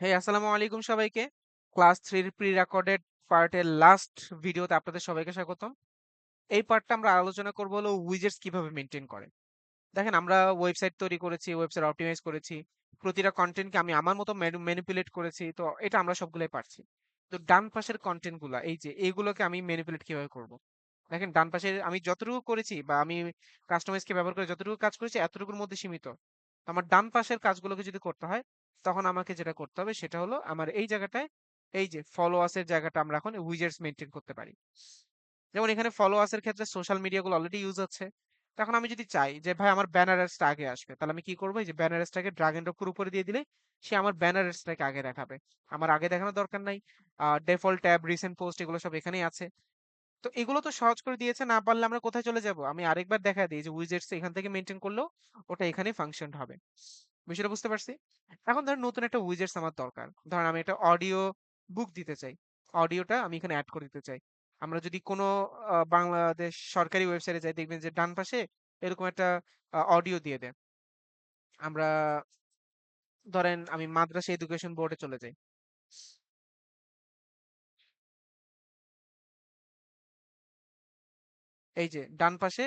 হেই আসসালামু আলাইকুম সবাইকে। ক্লাস থ্রির প্রি রেকর্ডেড পার্টের লাস্ট ভিডিওতে আপনাদের সবাইকে স্বাগতম। এই পার্টটা আমরা আলোচনা করব হলো উইজেটস কীভাবে মেনটেন করে। দেখেন, আমরা ওয়েবসাইট তৈরি করেছি ওয়েবসাইট অপটিমাইজ করেছি, প্রতিটা কন্টেন্টকে আমি আমার মতো ম্যানিপুলেট করেছি, তো এটা আমরা সবগুলোই পারছি। তো ডান পাশের কন্টেন্টগুলা এই যে এইগুলোকে আমি ম্যানিপুলেট কীভাবে করব? দেখেন, ডান পাশে আমি যতটুকু করেছি বা আমি কাস্টমাইজকে ব্যবহার করে যতটুকু কাজ করেছি, এতটুকুর মধ্যে সীমিত। আমার ডান পাশের কাজগুলোকে যদি করতে হয় তখন আমাকে যেটা করতে হবে সেটা হলো আমার এই জায়গাটায় এই যে ফলোয়ার্সের জায়গাটা আমরা এখন উইজেটস মেনটেন করতে পারি। যেমন এখানে ফলোয়ার্সের ক্ষেত্রে সোশ্যাল মিডিয়াগুলো অলরেডি ইউজ হচ্ছে। তখন আমি যদি চাই যে, ভাই, আমার ব্যানার অ্যাডসটা আগে আসবে। তাহলে আমি কি করব? যে ব্যানার অ্যাডসটাকে ড্রাগ এন্ড ড্রপ উপরে দিয়ে দিলে সে আমার ব্যানার অ্যাডসটাকে আগে দেখাবে। আমার আগে দেখানোর দরকার নাই। ডেফল্ট ট্যাব রিসেন্ট পোস্ট এগুলো সব এখানেই আছে। তো এগুলো তো সহজ করে দিয়েছে, না পারলে আমরা কোথায় চলে যাব? আমি আরেকবার দেখা দিই যে উইজেটস এখান থেকে মেনটেন করলেও ওটা এখানেই ফাংশন হবে। বিষয়টা বুঝতে পারছি। এখন ধরেন নতুন একটা উইজেটস আমার দরকার। ধরেন আমি একটা অডিও বুক দিতে চাই। অডিওটা আমি এখানে অ্যাড করে দিতে চাই। আমরা যদি কোনো বাংলাদেশ সরকারি ওয়েবসাইটে যাই, দেখবেন যে ডান পাশে এরকম একটা অডিও দিয়ে দেয়। আমরা ধরেন আমি মাদ্রাসা এডুকেশন বোর্ডে চলে যাই। এই যে, ডান পাশে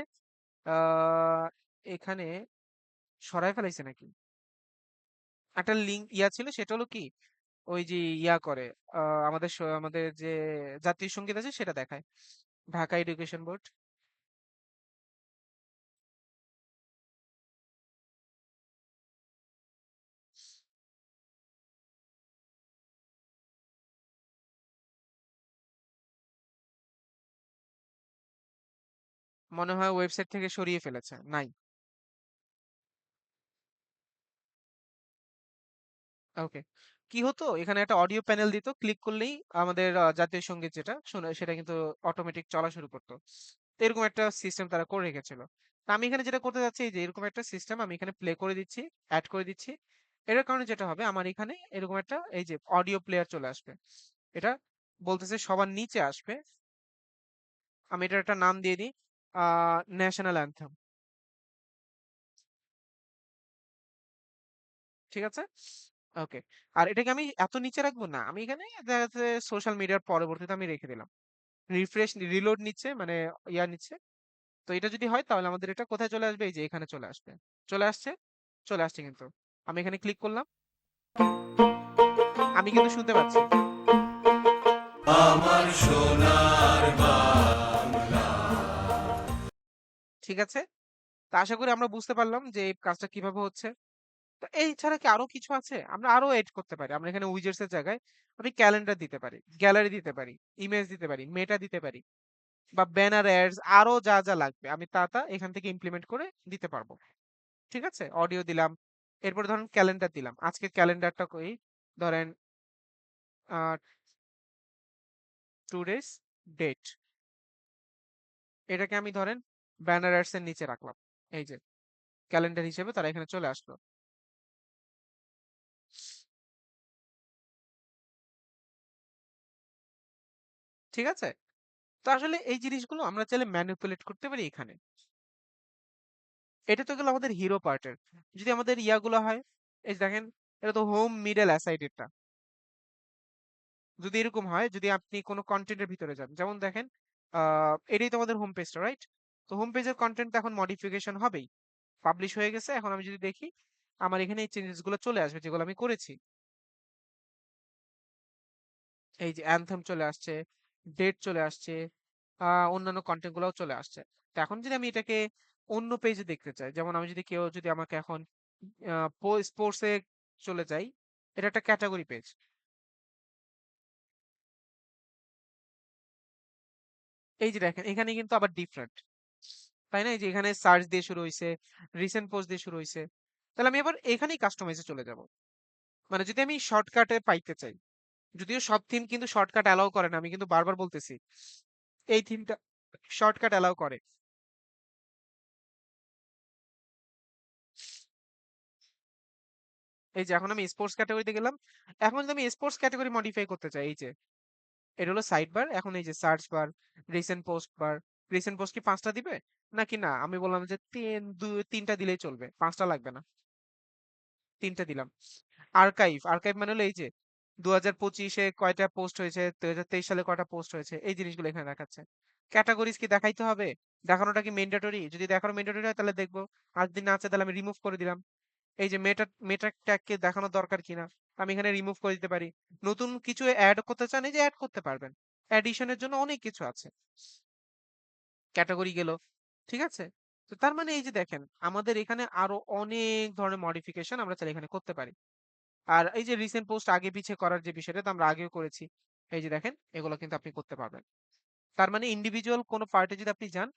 এখানে সরাই ফেলাইছে নাকি? একটা লিঙ্ক ইয়া ছিল সেটা হলো কি? ওই যে ইয়া করে আহ, আমাদের আমাদের যে জাতীয় সংগীত আছে সেটা দেখায়। ঢাকা এডুকেশন বোর্ড মনে হয় ওয়েবসাইট থেকে সরিয়ে ফেলেছে নাই। ওকে। কি হতো? এখানে একটা অডিও প্যানেল দিত, ক্লিক করলেই আমাদের জাতীয় সংগীত যেটা, শোনা, সেটা কিন্তু অটোমেটিক চলা শুরু করতো। তো এরকম একটা সিস্টেম তারা করে রেখেছিল। তা আমি এখানে যেটা করতে এই যে এরকম একটা সিস্টেম আমি এখানে প্লে করে দিচ্ছি অ্যাড করে দিচ্ছি। এটার কারণে যেটা হবে, আমার এখানে এরকম একটা, এই যে অডিও প্লেয়ার চলে আসবে। এটা বলতেছে সবার নিচে আসবে। আমি এটার একটা নাম দিয়ে দিই ন্যাশনাল অ্যান্থেম ঠিক আছে? ওকে। আর এটাকে আমি এত নিচে রাখব না। আমি এখানে দেখা যাচ্ছে সোশ্যাল মিডিয়ার পরবর্তীতে আমি রেখে দিলাম। রিফ্রেশ রিলোড নিচ্ছে মানে ইয়া নিচ্ছে। তো এটা যদি হয় তাহলে আমাদের এটা কোথায় চলে আসবে? এই যে এখানে চলে আসবে। চলে আসছে? চলে আসছে কিন্তু। আমি এখানে ক্লিক করলাম। আমি কিন্তু শুনতে পাচ্ছি। আমার সোনার বাংলা। ঠিক আছে? তা আশা করি আমরা বুঝতে পারলাম যে এই কাজটা কীভাবে হচ্ছে। তো এই ছাড়া কি আরও কিছু আছে? আমরা আরও এড করতে পারি। আমরা এখানে উইজেটস এর জায়গায় আমি ক্যালেন্ডার দিতে পারি গ্যালারি দিতে পারি ইমেজ দিতে পারি মেটা দিতে পারি বা ব্যানার অ্যাডস আরও যা যা লাগবে আমি তা তা এখান থেকে ইমপ্লিমেন্ট করে দিতে পারব। ঠিক আছে? অডিও দিলাম, এরপর ধরেন ক্যালেন্ডার দিলাম। আজকে ক্যালেন্ডারটা কই? ধরেন টু ডেজ ডেট এটাকে আমি ধরেন ব্যানার অ্যাডস এর নিচে রাখলাম। এই যে ক্যালেন্ডার হিসেবে তারা এখানে চলে আসলো। ঠিক আছে? তো আসলে এই জিনিসগুলো আমরা চাইলে ম্যানিপুলেট করতে পারি এখানে। এটা তো গেল আমাদের হিরো পার্টের যদি আমাদের ইয়াগুলো হয়, এই দেখেন, এটা তো হোম মিডল অ্যাসাইডেরটা যদি এরকম হয়, যদি আপনি কোনো কন্টেন্টের ভিতরে যান, যেমন দেখেন এটাই তো আমাদের হোম পেজটা রাইট তো হোম পেজের কন্টেন্ট এখন মডিফিকেশন হবেই। পাবলিশ হয়ে গেছে, এখন আমি যদি দেখি, আমার এখানে এই চেঞ্জেসগুলো চলে আসবে, যেগুলো আমি করেছি। এই যে অ্যানথেম চলে আসছে ডেট চলে আসছে অন্যান্য কন্টেন্ট গুলোও চলে আসছে। তো এখন যদি আমি এটাকে অন্য পেজে দেখতে চাই, যেমন আমি যদি কেউ যদি আমাকে এখন স্পোর্টসে চলে যাই, এটা একটা ক্যাটাগরি পেজ এই যে দেখেন, এখানে কিন্তু আবার ডিফারেন্ট তাই না? এই যে এখানে সার্চ দিয়ে শুরু হয়েছে রিসেন্ট পোস্ট দিয়ে শুরু হয়েছে তাহলে আমি আবার এখানেই কাস্টমাইজে চলে যাব। মানে যদি আমি শর্টকাটে পাইতে চাই যদিও সব থিম কিন্তু শর্টকাট অ্যালাউ করে না, আমি কিন্তু বারবার বলতেছি। এই থিমটা শর্টকাট অ্যালাউ করে। এই যে, এখন আমি স্পোর্টস ক্যাটাগরিতে গেলাম। এখন যদি আমি স্পোর্টস ক্যাটাগরি মডিফাই করতে চাই, এই যে, এটা হলো সাইড বার এখন এই যে search bar recent post bar recent post কি পাঁচটা দিবে? নাকি না? আমি বললাম যে, তিন, দুই, তিনটা দিলেই চলবে, পাঁচটা লাগবে না। তিনটা দিলাম। আর্কাইভ আর্কাইভ মানে হলো এই যে 2025 এ কয়টা পোস্ট হয়েছে, 2023 সালে কয়টা পোস্ট হয়েছে, এই জিনিসগুলো এখানে দেখাচ্ছে। ক্যাটেগরিজ কি দেখাইতে হবে? দেখানোটা কি? যদি দেখানো ম্যান্ডেটরি হয় তাহলে দেখব। চাই তাহলে আমি রিমুভ করে দিলাম। এই যে মেটা মেটা ট্যাগকে দেখানো দরকার কিনা আমি এখানে রিমুভ করে দিতে পারি। নতুন কিছু এড করতে চান এই যে এড করতে পারবেন। অ্যাডিশনের জন্য অনেক কিছু আছে। ক্যাটেগরি গেল। ঠিক আছে? তো তার মানে এই যে দেখেন আমাদের এখানে আরও অনেক ধরনের মডিফিকেশন আমরা চাইলে এখানে করতে পারি। আর এই যে রিসেন্ট পোস্ট আগে পিছে করার যে বিষয়টা আমরা আগেও করেছি। এই যে দেখেন, এগুলো কিন্তু আপনি করতে পারবেন। তার মানে ইন্ডিভিজুয়াল কোনো পার্টে যদি আপনি যান,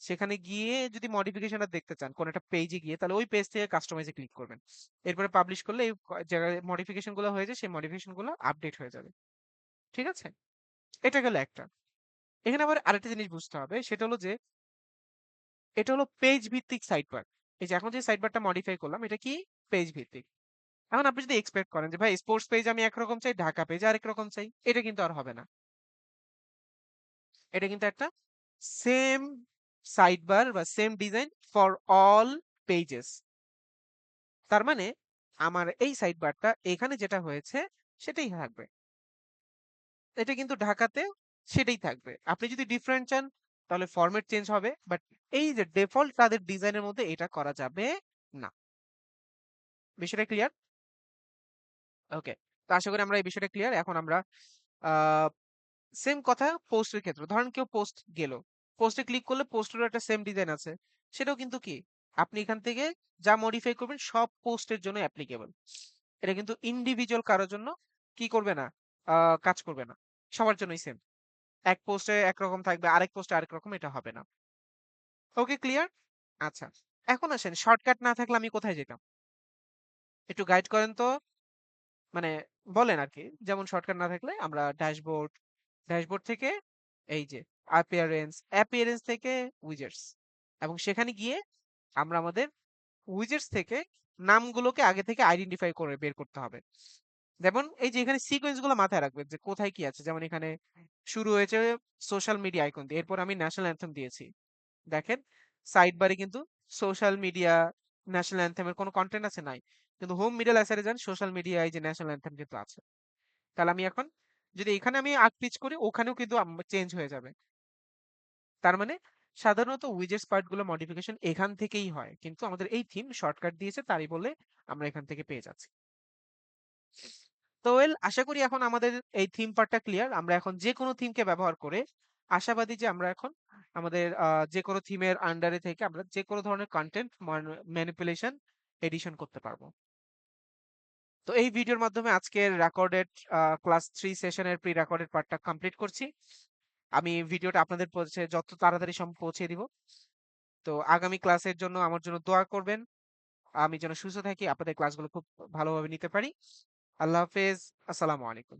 সেখানে গিয়ে যদি মডিফিকেশনটা দেখতে চান, কোন একটা পেজে গিয়ে, তাহলে ওই পেজ থেকে কাস্টমাইজে ক্লিক করবেন। এরপরে পাবলিশ করলে এই জায়গায় মডিফিকেশনগুলো হয়ে যায়, সেই মডিফিকেশনগুলো আপডেট হয়ে যাবে। ঠিক আছে? এটা গেল একটা। এখানে আবার আরেকটা জিনিস বুঝতে হবে, সেটা হলো যে, এটা হলো পেজ ভিত্তিক সাইডবার। এই যে এখন যে সাইডবারটা মডিফাই করলাম, এটা কি পেজ ভিত্তিক। এখন আপনি যদি এক্সপেক্ট করেন যে ভাই স্পোর্টস পেজ আমি একরকম চাই, ঢাকা পেজ আরেক রকম চাই। এটা কিন্তু আর হবে না। এটা কিন্তু একটা সেম সাইডবার বা same design for all pages. তার মানে আমার এই সাইডবারটা এখানে যেটা হয়েছে সেটাই থাকবে। এটা কিন্তু ঢাকাতে সেটাই থাকবে। আপনি যদি ডিফারেন্ট চান তাহলে ফরম্যাট চেঞ্জ হবে। বাট এই যে ডিফল্ট তাদের ডিজাইনের মধ্যে এটা করা যাবে না। বিষয়টা ক্লিয়ার? ওকে। তো আশা করি আমরা এই বিষয়টা ক্লিয়ার। এখন আমরা সেম কথা পোস্টের ক্ষেত্রে। ধরেন কেউ পোস্ট গেল। পোস্টে ক্লিক করলে পোস্টেরও একটা সেম ডিজাইন আছে। সেটাও কিন্তু কি আপনি এখান থেকে যা মডিফাই করবেন সব পোস্টের জন্য অ্যাপ্লিকেবল। এটা কিন্তু ইন্ডিভিজুয়াল কারোর জন্য কি করবে না? কাজ করবে না। সবার জন্যই সেম। এক পোস্টে একরকম থাকবে, আরেক পোস্টে আরেক রকম এটা হবে না। Okay clear? আচ্ছা। এখন আসেন শর্টকাট না থাকলে আমি কোথায় যেতাম? একটু গাইড করেন তো? মানে বলেন আরকি। যেমন শর্টকাট না থাকলে আমরা ড্যাশবোর্ড, ড্যাশবোর্ড থেকে এই যে appearance, appearance থেকে উইজেটস এবং সেখানে গিয়ে আমরা আমাদের উইজেটস থেকে নামগুলোকে আগে থেকে আইডেন্টিফাই করে বের করতে হবে। যেমন এই যে এখানে সিকোয়েন্সগুলো মাথায় রাখবেন যে কোথায় কি আছে। যেমন এখানে শুরু হয়েছে সোশ্যাল মিডিয়া আইকন দিয়ে। এরপর আমি ন্যাশনাল অ্যানথেম দিয়েছি। দেখেন সাইড বারে কিন্তু সোশ্যাল মিডিয়া, ন্যাশনাল অ্যানথেম এর কোনো কন্টেন্ট আছে? নাই। কিন্তু হোম মিডল অ্যাসারে যান সোশ্যাল মিডিয়া এই যে ন্যাশনাল অ্যানথেম কিন্তু আছে। তাহলে আমি এখন যদি এখানে আমি আগ পিচ করি, ওখানেও কিন্তু চেঞ্জ হয়ে যাবে। তার মানে সাধারণত উইজেটস পার্টগুলো মডিফিকেশন এখান থেকেই হয়। কিন্তু আমাদের এই থিম শর্টকাট দিয়েছে, তারই বলে আমরা এখান থেকে পেয়ে যাচ্ছি। তো ওয়েল আশা করি এখন আমাদের এই থিম পার্টটা ক্লিয়ার। আমরা এখন যেকোনো থিমকে ব্যবহার করে আশাবাদী যে আমরা এখন আমাদের, আ যেকোনো থিমের আন্ডারে থেকে আমরা যেকোনো ধরনের কন্টেন্ট ম্যানিপুলেশন এডিশন করতে পারব। তো এই ভিডিওর মাধ্যমে আজকের রেকর্ডেড ক্লাস 3 সেশনের প্রি রেকর্ডেড পার্টটা কমপ্লিট করছি। আমি ভিডিওটা আপনাদের পৌঁছে যত তাড়াতাড়ি সম্ভব পৌঁছে দিব। তো আগামী ক্লাসের জন্য আমার জন্য দোয়া করবেন। আমি যেন সুস্থ থাকি, আপনাদের ক্লাসগুলো খুব ভালোভাবে নিতে পারি। আল্লাহ হাফেজ। আসসালামু আলাইকুম।